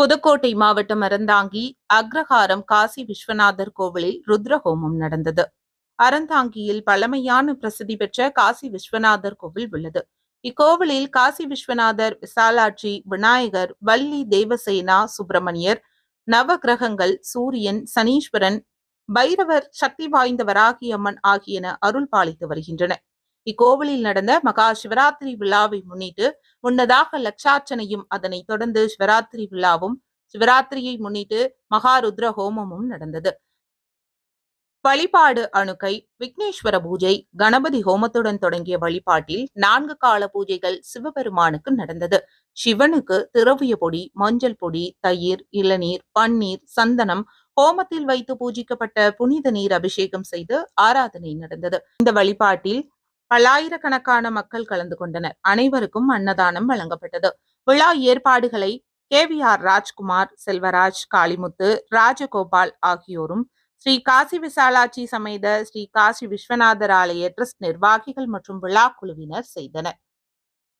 புதுக்கோட்டை மாவட்டம் அறந்தாங்கி அக்ரஹாரம் காசி விஸ்வநாதர் கோவிலில் ருத்ரஹோமம் நடந்தது. அறந்தாங்கியில் பழமையான பிரசித்தி பெற்ற காசி விஸ்வநாதர் கோவில் உள்ளது. இக்கோவிலில் காசி விஸ்வநாதர் விசாலாட்சி விநாயகர் வள்ளி தேவசேனா சுப்பிரமணியர் நவகிரகங்கள் சூரியன் சனீஸ்வரன் பைரவர் சக்தி வாய்ந்த வராகி அம்மன் ஆகியன அருள் பாலித்து வருகின்றன. இக்கோவிலில் நடந்த மகா சிவராத்திரி விழாவை முன்னிட்டு முன்னதாக லட்சார்ச்சனையும் அதனைத் தொடர்ந்து சிவராத்திரி விழாவும் சிவராத்திரியை முன்னிட்டு மகாருத்ர ஹோமமும் நடந்தது. வழிபாடு அணுக்கை விக்னேஸ்வர பூஜை கணபதி ஹோமத்துடன் தொடங்கிய வழிபாட்டில் நான்கு கால பூஜைகள் சிவபெருமானுக்கு நடந்தது. சிவனுக்கு திரவிய பொடி மஞ்சள் பொடி தயிர் இளநீர் பன்னீர் சந்தனம் ஹோமத்தில் வைத்து பூஜிக்கப்பட்ட புனித நீர் அபிஷேகம் செய்து ஆராதனை நடந்தது. இந்த வழிபாட்டில் பல்லாயிரக்கணக்கான மக்கள் கலந்து கொண்டனர். அனைவருக்கும் அன்னதானம் வழங்கப்பட்டது. விழா ஏற்பாடுகளை K. V. R. Rajkumar Selvaraj Kalimuthu Rajagopal ஆகியோரும் ஸ்ரீ காசி விசாலாட்சி சமேத ஸ்ரீ காசி விஸ்வநாதர் ஆலய ட்ரஸ்ட் நிர்வாகிகள் மற்றும் விழா குழுவினர் செய்தனர்.